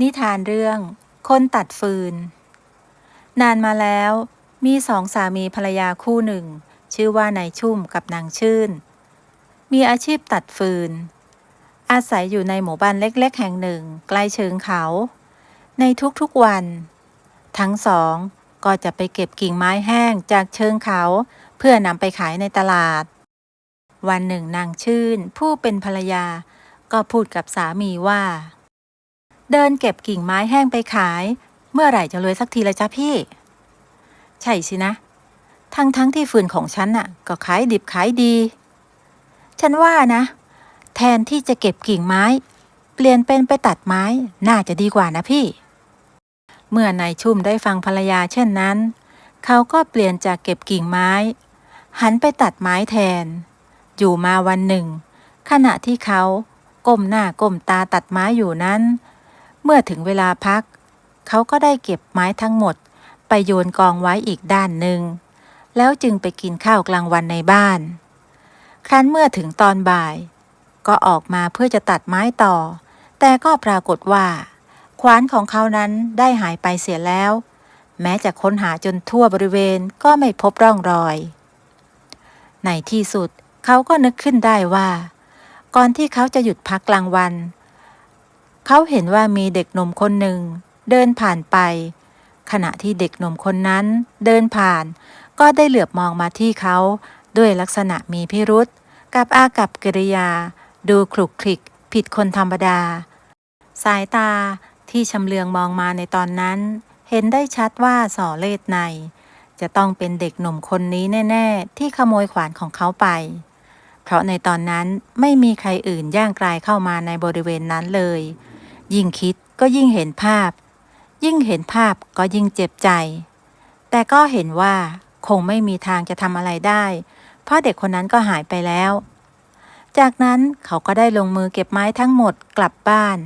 นิทานเรื่อง คนตัดฟืน นานมาแล้ว มีสองสามีภรรยาคู่หนึ่ง ชื่อว่านายชุ่มกับนางชื่น มีอาชีพตัดฟืน อาศัยอยู่ในหมู่บ้านเล็กๆ แห่งหนึ่งใกล้เชิงเขา ในทุกๆวัน ทั้งสองก็จะไปเก็บกิ่งไม้แห้งจากเชิงเขา เพื่อนำไปขายในตลาด วันหนึ่งนางชื่น ผู้เป็นภรรยาก็พูดกับสามีว่า เดินเก็บกิ่งไม้แห้งไปขาย เมื่อไหร่จะรวยสักทีละจ้ะพี่ ใช่สินะ ทั้งทั้งที่ฟืนของฉันน่ะ ก็ขายดิบขายดี ฉันว่านะ แทนที่จะเก็บกิ่งไม้ เปลี่ยนเป็นไปตัดไม้น่าจะดีกว่านะพี่ เมื่อนายชุ่มได้ฟังภรรยาเช่นนั้น เขาก็เปลี่ยนจากเก็บกิ่งไม้ หันไปตัดไม้แทน อยู่มาวันหนึ่ง ขณะที่เขาก้มหน้าก้มตาตัดไม้อยู่นั้น เมื่อถึงเวลาพัก เขาก็ได้เก็บไม้ทั้งหมด ไปโยนกองไว้อีกด้านหนึ่ง แล้วจึงไปกินข้าวกลางวันในบ้าน ครั้นเมื่อถึงตอนบ่าย ก็ออกมาเพื่อจะตัดไม้ต่อ แต่ก็ปรากฏว่า ขวานของเขานั้นได้หายไปเสียแล้ว แม้จะค้นหาจนทั่วบริเวณก็ไม่พบร่องรอย ในที่สุดเขาก็นึกขึ้นได้ว่า ก่อนที่เขาจะหยุดพักกลางวันเขาเห็นว่ามีเด็กหนุ่มคนหนึ่ง เดินผ่านไป ขณะที่เด็กหนุ่มคนนั้นเดินผ่าน ก็ได้เหลือบมองมาที่เขาด้วยลักษณะมีพิรุษ กับอากับกิริยา ดูคลุกคลิก ผิดคนธรรมดา สายตาที่ชำเลืองมองมาในตอนนั้น เห็นได้ชัดว่าส่อเลศใน จะต้องเป็นเด็กหนุ่มคนนี้แน่ ๆ ที่ขโมยขวานของเขาไป เพราะในตอนนั้นไม่มีใครอื่นย่างกลายเข้ามาในบริเวณนั้นเลย ยิ่งคิดก็ยิ่งเห็นภาพ ยิ่งเห็นภาพก็ยิ่งเจ็บใจ แต่ก็เห็นว่าคงไม่มีทางจะทำอะไรได้ เพราะเด็กคนนั้นก็หายไปแล้ว จากนั้นเขาก็ได้ลงมือเก็บไม้ทั้งหมดกลับบ้าน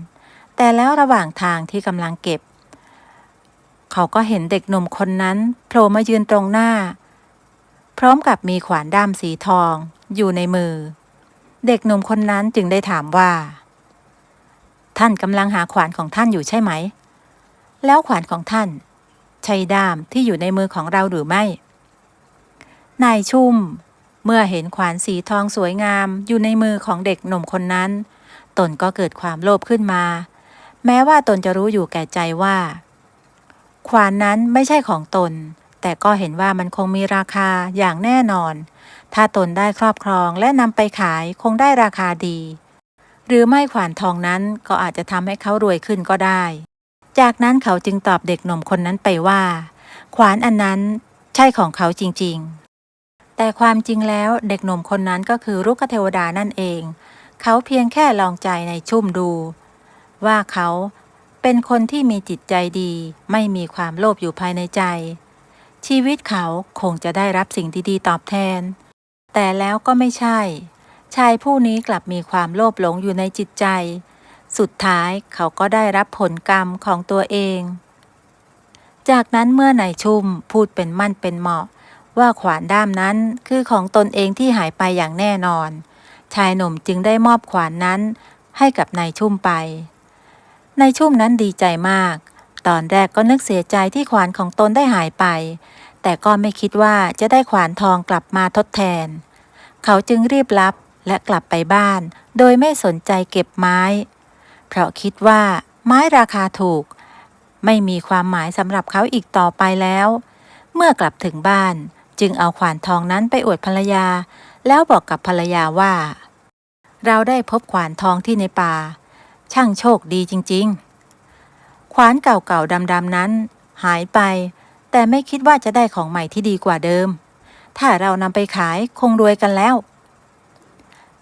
แต่แล้วระหว่างทางที่กำลังเก็บ เขาก็เห็นเด็กหนุ่มคนนั้นโผล่มายืนตรงหน้า พร้อมกับมีขวานด้ามสีทอง อยู่ในมือ เด็กหนุ่มคนนั้นจึงได้ถามว่า ท่านกำลังหาขวานของท่านอยู่ใช่ไหม แล้วขวานของท่าน ใช่ด้ามที่อยู่ในมือของเราหรือไม่ นายชุ่ม เมื่อเห็นขวานสีทองสวยงามอยู่ในมือของเด็กหนุ่มคนนั้น ตนก็เกิดความโลภขึ้นมา แม้ว่าตนจะรู้อยู่แก่ใจว่า ขวานนั้นไม่ใช่ของตน แต่ก็เห็นว่ามันคงมีราคาอย่างแน่นอน ถ้าตนได้ครอบครองและนำไปขายคงได้ราคาดี หรือไม่ขวานทองนั้นก็อาจจะทำให้เขารวยขึ้นก็ได้ จากนั้นเขาจึงตอบเด็กหนุ่มคนนั้นไปว่า ขวานอันนั้นใช่ของเขาจริงๆ แต่ความจริงแล้วเด็กหนุ่มคนนั้นก็คือรุกเทวดานั่นเอง เขาเพียงแค่ลองใจในชุ่มดู ว่าเขาเป็นคนที่มีจิตใจดี ไม่มีความโลภอยู่ภายในใจ ชีวิตเขาคงจะได้รับสิ่งดีๆตอบแทน แต่แล้วก็ไม่ใช่ ชายผู้นี้กลับมีความโลภหลงอยู่ในจิตใจ สุดท้ายเขาก็ได้รับผลกรรมของตัวเอง จากนั้นเมื่อนายชุ่มพูดเป็นมั่นเป็นเหมาะ ว่าขวานด้ามนั้นคือของตนเองที่หายไปอย่างแน่นอน ชายหนุ่มจึงได้มอบขวานนั้นให้กับนายชุ่มไป นายชุ่มนั้นดีใจมาก ตอนแรกก็นึกเสียใจที่ขวานของตนได้หายไป แต่ก็ไม่คิดว่าจะได้ขวานทองกลับมาทดแทน เขาจึงรีบรับ และกลับไปบ้าน โดยไม่สนใจเก็บไม้ เพราะคิดว่าไม้ราคาถูก ไม่มีความหมายสำหรับเขาอีกต่อไปแล้ว เมื่อกลับถึงบ้านจึงเอาขวานทองนั้นไปอวดภรรยา แล้วบอกกับภรรยาว่า เราได้พบขวานทองที่ในป่า ช่างโชคดีจริง ๆ ขวานเก่าๆดำๆนั้น หายไป แต่ไม่คิดว่าจะได้ของใหม่ที่ดีกว่าเดิม ถ้าเรานำไปขายคงรวยกันแล้ว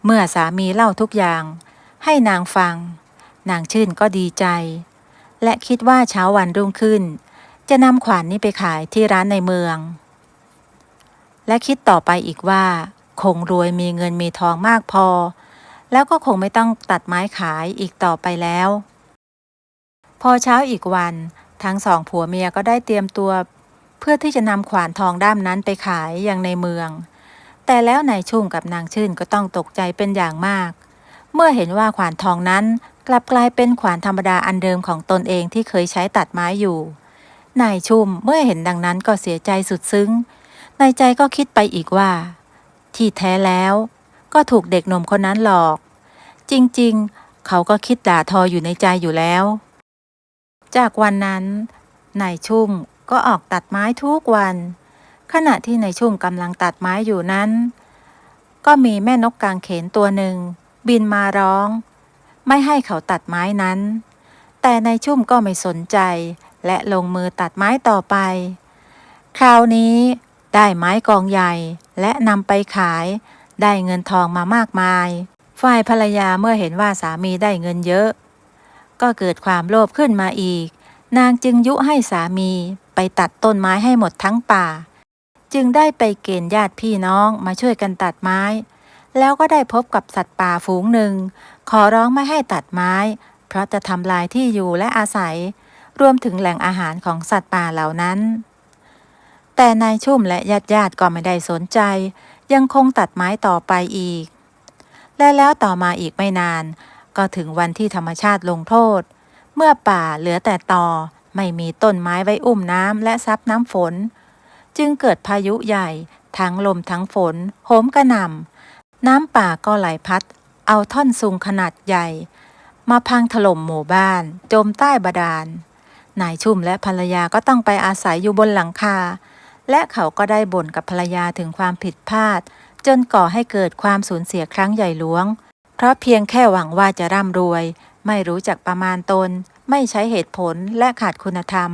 เมื่อสามีเล่าทุกอย่าง ให้นางฟัง นางชื่นก็ดีใจ และคิดว่าเช้าวันรุ่งขึ้น จะนำขวานนี้ไปขายที่ร้านในเมือง และคิดต่อไปอีกว่า คงรวยมีเงินมีทองมากพอ แล้วก็คงไม่ต้องตัดไม้ขายอีกต่อไปแล้ว พอเช้าอีกวัน ทั้งสองผัวเมียก็ได้เตรียมตัว เพื่อที่จะนำขวานทองด้ามนั้นไปขายอย่างในเมือง แต่แล้วนายชุ่มกับนางชื่นก็ต้องตกใจเป็นอย่างมาก เมื่อเห็นว่าขวานทองนั้นกลับกลายเป็นขวานธรรมดาอันเดิมของตนเองที่เคยใช้ตัดไม้อยู่ นายชุ่มเมื่อเห็นดังนั้นก็เสียใจสุดซึ้ง ในใจก็คิดไปอีกว่า ที่แท้แล้ว ก็ถูกเด็กหนุ่มคนนั้นหลอก จริงๆ เขาก็คิดด่าทออยู่ในใจอยู่แล้ว จากวันนั้นนายชุ่มก็ออกตัดไม้ทุกวัน ขณะที่ในชุ่มกำลังตัดไม้อยู่นั้น ก็มีแม่นกกางเขนตัวหนึ่ง บินมาร้อง ไม่ให้เขาตัดไม้นั้น แต่ในชุ่มก็ไม่สนใจ และลงมือตัดไม้ต่อไป คราวนี้ได้ไม้กองใหญ่และนำไปขาย ได้เงินทองมามากมาย ฝ่ายภรรยาเมื่อเห็นว่าสามีได้เงินเยอะ ก็เกิดความโลภขึ้นมาอีก นางจึงยุให้สามีไปตัดต้นไม้ให้หมดทั้งป่า จึงได้ไปเกณฑ์ญาติพี่น้องมาช่วยกันตัดไม้ แล้วก็ได้พบกับสัตว์ป่าฝูงหนึ่ง ขอร้องไม่ให้ตัดไม้ เพราะจะทำลายที่อยู่และอาศัย รวมถึงแหล่งอาหารของสัตว์ป่าเหล่านั้น แต่นายชุ่มและญาติญาติก็ไม่ได้สนใจ ยังคงตัดไม้ต่อไปอีก และแล้วต่อมาอีกไม่นาน ก็ถึงวันที่ธรรมชาติลงโทษ เมื่อป่าเหลือแต่ตอไม่มีต้นไม้ไว้อุ้มน้ำและซับน้ำฝน จึงเกิดพายุใหญ่ ทั้งลมทั้งฝน โหมกระหน่ำ น้ำป่าก็ไหลพัด เอาท่อนซุงขนาดใหญ่ มาพังถล่มหมู่บ้าน จมใต้บาดาล นายชุ่มและภรรยาก็ต้องไปอาศัยอยู่บนหลังคา และเขาก็ได้บ่นกับภรรยาถึงความผิดพลาด จนก่อให้เกิดความสูญเสียครั้งใหญ่หลวง เพราะเพียงแค่หวังว่าจะร่ำรวย ไม่รู้จักประมาณตน ไม่ใช้เหตุผลและขาดคุณธรรม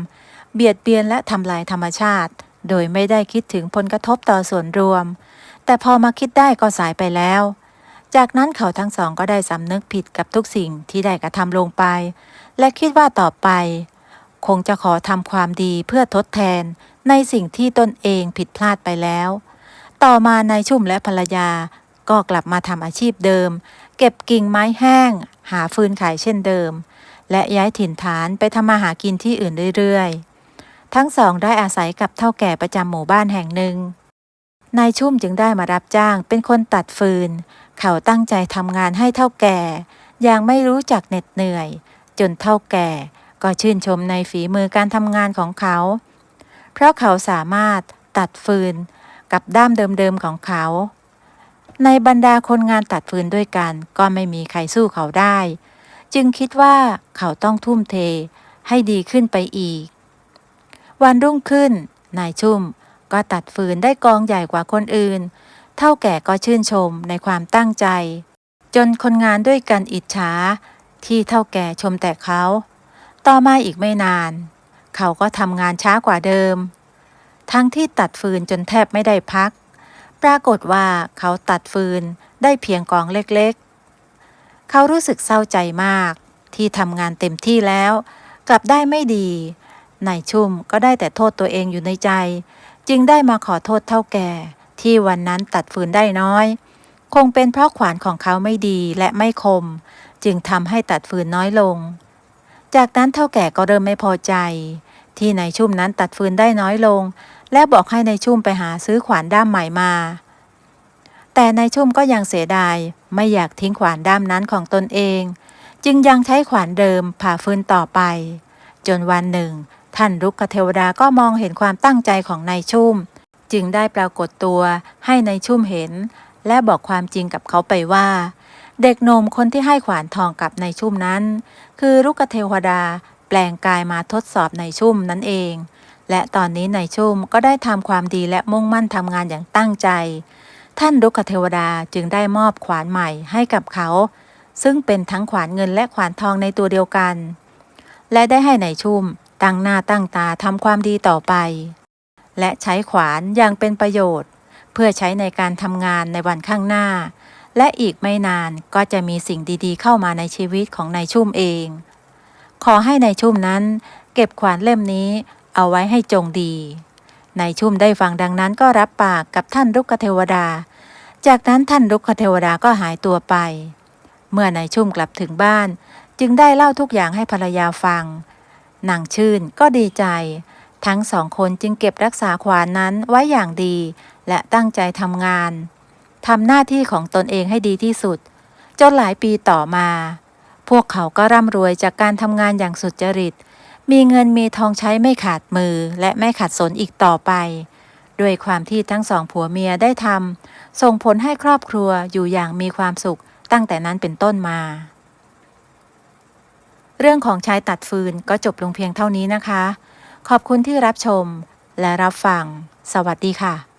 เบียดเบียนและทำลายธรรมชาติ โดยไม่ได้คิดถึงผลกระทบต่อส่วนรวม แต่พอมาคิดได้ก็สายไปแล้ว จากนั้นเขาทั้งสองก็ได้สำนึกผิดกับทุกสิ่งที่ได้กระทำลงไป และคิดว่าต่อไป คงจะขอทำความดีเพื่อทดแทนในสิ่งที่ตนเองผิดพลาดไปแล้ว ต่อมานายชุ่มและภรรยาก็กลับมาทำอาชีพเดิม เก็บกิ่งไม้แห้ง หาฟืนขายเช่นเดิม และย้ายถิ่นฐานไปทำมาหากินที่อื่นเรื่อยๆ ทั้งสองได้อาศัยกับเท่าแก่ประจำหมู่บ้านแห่งหนึ่ง นายชุ่มจึงได้มารับจ้างเป็นคนตัดฟืน เขาตั้งใจทำงานให้เท่าแก่ อย่างไม่รู้จักเหน็ดเหนื่อย จนเท่าแก่ก็ชื่นชมในฝีมือการทำงานของเขา เพราะเขาสามารถตัดฟืนกับด้ามเดิมๆของเขา ในบรรดาคนงานตัดฟืนด้วยกัน ก็ไม่มีใครสู้เขาได้ จึงคิดว่าเขาต้องทุ่มเทให้ดีขึ้นไปอีก วันรุ่งขึ้น นายชุ่ม ก็ตัดฟืนได้กองใหญ่กว่าคนอื่น เท่าแก่ก็ชื่นชมในความตั้งใจ จนคนงานด้วยกันอิจฉาที่เท่าแก่ชมแต่เขา ต่อมาอีกไม่นาน เขาก็ทำงานช้ากว่าเดิม ทั้งที่ตัดฟืนจนแทบไม่ได้พัก ปรากฏว่าเขาตัดฟืนได้เพียงกองเล็กๆ เขารู้สึกเศร้าใจมาก ที่ทำงานเต็มที่แล้ว กลับได้ไม่ดี นายชุ่มก็ได้แต่โทษตัวเองอยู่ในใจ จึงได้มาขอโทษเท่าแก่ ที่วันนั้นตัดฟืนได้น้อย คงเป็นเพราะขวานของเขาไม่ดีและไม่คม จึงทำให้ตัดฟืนน้อยลง จากนั้นเท่าแก่ก็เริ่มไม่พอใจ ที่นายชุ่มนั้นตัดฟืนได้น้อยลง และบอกให้นายชุ่มไปหาซื้อขวานด้ามใหม่มา แต่นายชุ่มก็ยังเสียดายไม่อยากทิ้งขวานด้ามนั้นของตนเอง จึงยังใช้ขวานเดิมผ่าฟืนต่อไป จนวันหนึ่ง ท่านรุกขเทวดาก็มองเห็นความตั้งใจของนายชุ่ม จึงได้ปรากฏตัวให้นายชุ่มเห็น และบอกความจริงกับเขาไปว่า เด็กหนมคนที่ให้ขวานทองกับนายชุ่มนั้น คือรุกขเทวดาแปลงกายมาทดสอบนายชุ่มนั่นเอง และตอนนี้นายชุ่มก็ได้ทำความดีและมุ่งมั่นทำงานอย่างตั้งใจ ท่านรุกขเทวดาจึงได้มอบขวานใหม่ให้กับเขา ซึ่งเป็นทั้งขวานเงินและขวานทองในตัวเดียวกัน และได้ให้นายชุ่ม ตั้งหน้าตั้งตาทำความดีต่อไป และใช้ขวานอย่างเป็นประโยชน์ เพื่อใช้ในการทำงานในวันข้างหน้า และอีกไม่นานก็จะมีสิ่งดีๆ เข้ามาในชีวิตของนายชุ่มเอง ขอให้นายชุ่มนั้น เก็บขวานเล่มนี้เอาไว้ให้จงดีนายชุ่มได้ฟังดังนั้นก็รับปากกับท่านรุกขเทวดา จากนั้นท่านรุกขเทวดาก็หายตัวไป เมื่อนายชุ่มกลับถึงบ้าน จึงได้เล่าทุกอย่างให้ภรรยาฟัง นางชื่นก็ดีใจ ทั้งสองคนจึงเก็บรักษาขวานนั้นไว้อย่างดี และตั้งใจทำงานทำหน้าที่ของตนเองให้ดีที่สุด จนหลายปีต่อมา พวกเขาก็ร่ำรวยจากการทำงานอย่างสุจริต มีเงินมีทองใช้ไม่ขาดมือและไม่ขาดสนอีกต่อไป ด้วยความที่ทั้งสองผัวเมียได้ทำส่งผลให้ครอบครัวอยู่อย่างมีความสุขตั้งแต่นั้นเป็นต้นมา เรื่องของชายตัดฟืนก็จบลงเพียงเท่านี้นะคะ ขอบคุณที่รับชมและรับฟัง สวัสดีค่ะ